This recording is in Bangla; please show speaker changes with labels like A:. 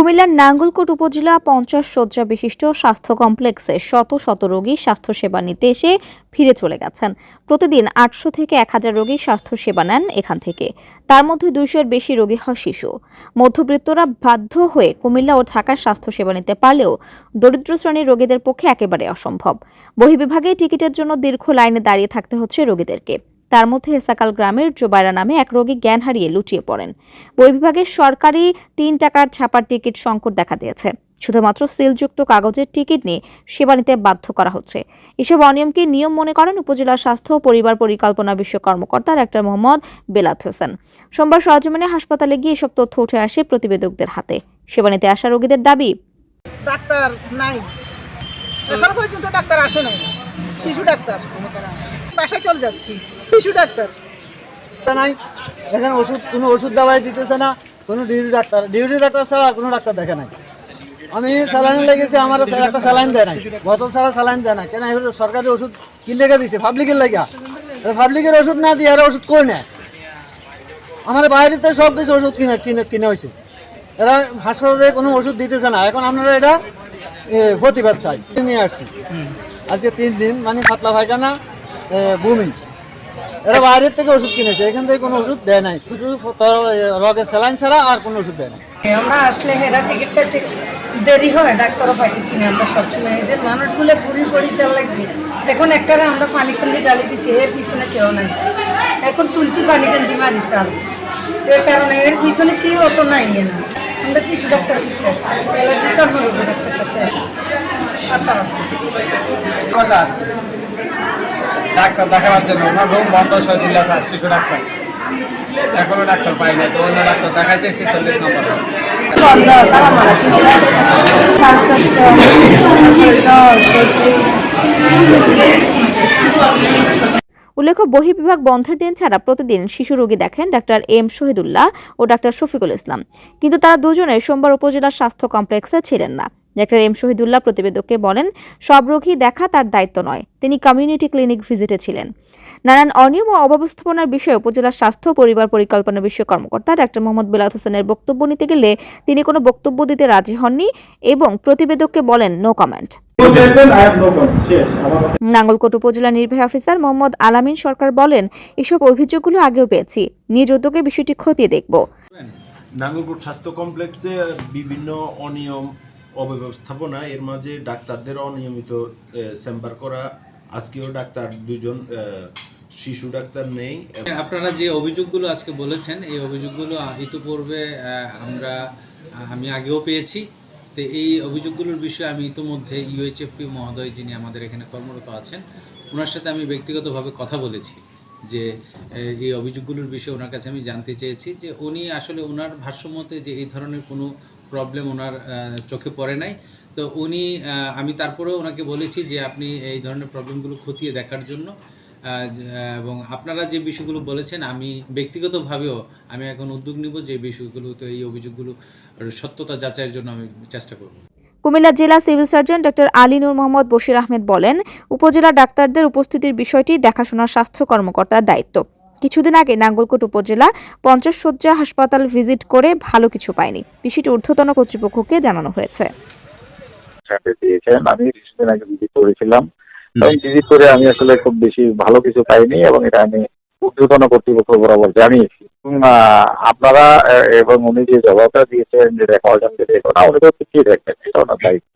A: কুমিল্লার নাঙ্গলকোট উপজেলা পঞ্চাশ শয্যা বিশিষ্ট স্বাস্থ্য কমপ্লেক্সে শত শত রোগী স্বাস্থ্যসেবা নিতে এসে ফিরে চলে গেছেন। প্রতিদিন আটশো থেকে এক হাজার রোগী স্বাস্থ্যসেবা নেন এখান থেকে। তার মধ্যে দুইশোর বেশি রোগী হয় শিশু। মধ্যবিত্তরা বাধ্য হয়ে কুমিল্লা ও ঢাকার স্বাস্থ্যসেবা নিতে পারলেও দরিদ্র শ্রেণির রোগীদের পক্ষে একেবারে অসম্ভব। বহিবিভাগে টিকিটের জন্য দীর্ঘ লাইনে দাঁড়িয়ে থাকতে হচ্ছে রোগীদেরকে। তার মধ্যে এসাকাল গ্রামের জোবাইরা নামে এক রোগী জ্ঞান হারিয়ে লুটিয়ে পড়েন। ওই বিভাগের সরকারি তিন টাকার ছাপার টিকিট সংকট দেখা দিয়েছে। শুধুমাত্র সিলযুক্ত কাগজের টিকিট নিয়ে সেবা নিতে বাধ্য করা হচ্ছে। এসব অনিয়মকে নিয়ম মনে করেন উপজেলা স্বাস্থ্য ও পরিবার পরিকল্পনা বিষয়ক কর্মকর্তা ডাক্তার মোহাম্মদ বেলাত হোসেন। সোমবার সরজমিনে হাসপাতালে গিয়ে এসব তথ্য উঠে আসে প্রতিবেদকদের হাতে। সেবা নিতে আসা রোগীদের দাবি,
B: ডাক্তার নাই। এখনও পর্যন্ত ডাক্তার আসে নাই। শিশু ডাক্তার। বাসায় চলে যাচ্ছি। শিশু ডাক্তার।
C: নাই এখানে ওষুধ কোনো ওষুধ দাবাই দিতেছে না কোনো ডিউটি ডাক্তার ডিউটি ডাক্তার ছাড়া আর কোনো ডাক্তার দেখে নাই। আমি স্যালাইন লেগেছি আমার একটা স্যালাইন দেয় নাই বোতল ছাড়া স্যালাইন দেয় না কেন এগুলো সরকারি ওষুধ কি লেগে দিছে পাবলিকের লেগা? পাবলিকের ওষুধ না দিয়ে এরা ওষুধ করে নেয়? আমার বাইরে তো সব কিছু ওষুধ কিনে কিনে কিনে হয়েছে এরা হাসপাতালে কোনো ওষুধ দিতেছে না এখন আপনারা এটা প্রতিবাদ চাই। নিয়ে আসছি। আজকে তিন দিন মানে পাতলা পায়খানা বমি। এরা বাইরের থেকে ওষুধ কিনেছে এখান থেকে কোনো ওষুধ দেয় নাই। শুধু তর- রোগের স্যালাইন ছাড়া আর কোনো ওষুধ দেয় না
D: আমরা আসলে হেরা টিকিট কাটতে দেরি হয় ডাক্তারও পাইতেছি না আমরা সবসময় এই যে মানুষগুলো পুরি পরি চাল লাগছে। এখন একটারে আমরা পানি খুললে ডালি দিচ্ছি এর পিছনে কেউ নাই। এখন তুলছি পানি কাঞ্জি মারি চাল। এর কারণে এর পিছনে কি অত নাই এ না। আমরা শিশু ডাক্তার কাছে আসছি অ্যালার্জি চর্মরোগী ডাক্তার কাছে আসছি। আটটা বাজছে
E: আসছে। ডাক্তার দেখাবার জন্য। ওনার রুম বন্ধ শহীদুল্লাহ স্যার, শিশু ডাক্তার। এখনও ডাক্তার পাই নাই, তো অন্য ডাক্তার দেখাইছে ছেচল্লিশ নম্বর।
A: উল্লেখ্য, বহির্বিভাগ বন্ধের দিন ছাড়া প্রতিদিন শিশু রোগী দেখেন ডাক্তার এম শহীদুল্লাহ ও ডাক্তার শফিকুল ইসলাম। কিন্তু তারা দুজনে সোমবার উপজেলা স্বাস্থ্য কমপ্লেক্সে ছিলেন না। ডাক্তার এম শহীদুল্লাহ প্রতিবেদককে বলেন, সব রোগী দেখা তার দায়িত্ব নয়, তিনি কমিউনিটি ক্লিনিক ভিজিটে ছিলেন। নানান অনিয়ম ও অব্যবস্থাপনার বিষয়ে উপজেলা স্বাস্থ্য পরিবার পরিকল্পনা বিষয়ক কর্মকর্তা ডাক্তার মোহাম্মদ বেলাত হোসেনের বক্তব্য নিতে গেলে তিনি কোনো বক্তব্য দিতে রাজি হননি এবং প্রতিবেদককে বলেন নো কমেন্ট নাঙ্গলকোট উপজেলা নির্বাহী অফিসার মোহাম্মদ আলামিন সরকার বলেন, এসব অভিযোগগুলো আগেও পেয়েছি, নিজ উদ্যোগে বিষয়টি খতিয়ে দেখব।
F: নাঙ্গলকোট স্বাস্থ্য কমপ্লেক্সে বিভিন্ন অনিয়ম অব্যবস্থাপনা, এর মাঝে ডাক্তারদের অনিয়মিত চেম্বার করা, আজকেও ডাক্তার দুজন শিশু ডাক্তার নেই।
G: আপনারা যে অভিযোগগুলো আজকে বলেছেন, এই অভিযোগগুলো ইতিপূর্বে আমরা, আমি আগেও পেয়েছি। তো এই অভিযোগগুলোর বিষয়ে আমি ইতিমধ্যে ইউএইচএফপি মহোদয়, যিনি আমাদের এখানে কর্মরত আছেন ওনার সাথে আমি ব্যক্তিগতভাবে কথা বলেছি যে এই অভিযোগগুলোর বিষয়ে ওনার কাছে আমি জানতে চেয়েছি যে, উনি আসলে ওনার ভাষ্যমতে যে এই ধরনের কোনো প্রবলেম ওনার চোখে পড়ে নাই। তো উনি আমি তারপরেও ওনাকে বলেছি যে আপনি এই ধরনের প্রবলেমগুলো খতিয়ে দেখার জন্য এবং আপনারা যে বিষয়গুলো বলেছেন, আমি ব্যক্তিগতভাবেও আমি এখন উদ্যোগ নিব যে বিষয়গুলো তো এই অভিযোগগুলো, সত্যতা যাচাইয়ের জন্য আমি চেষ্টা করব।
A: কুমিল্লা জেলা civil surgeon doctor Ali Nur Mohammad Bashir Ahmed বলেন, উপজেলা ডাক্তারদের উপস্থিতির বিষয়টি দেখাশোনার স্বাস্থ্য কর্মকর্তার দায়িত্ব। কিছুদিন আগে নাঙ্গলকোট উপজেলা পঞ্চাশ শয্যা হাসপাতাল ভিজিট করে ভালো কিছু পায়নি। বিষয়টি ঊর্ধ্বতন কর্তৃপক্ষকে জানানো হয়েছে।
H: আমি কিছুদিন আগে ভিজিট করেছিলাম। ভিজিট করে আমি আসলে খুব বেশি ভালো কিছু পাইনি এবং এটা আমি ঊর্ধ্বতন কর্তৃপক্ষ বরাবর জানিয়েছি। আপনারা এবং উনি যে জবাবটা দিয়েছেন যে রেকর্ড আছে দেখো না, উনি তো ঠিকই দেখবেন দায়িত্ব।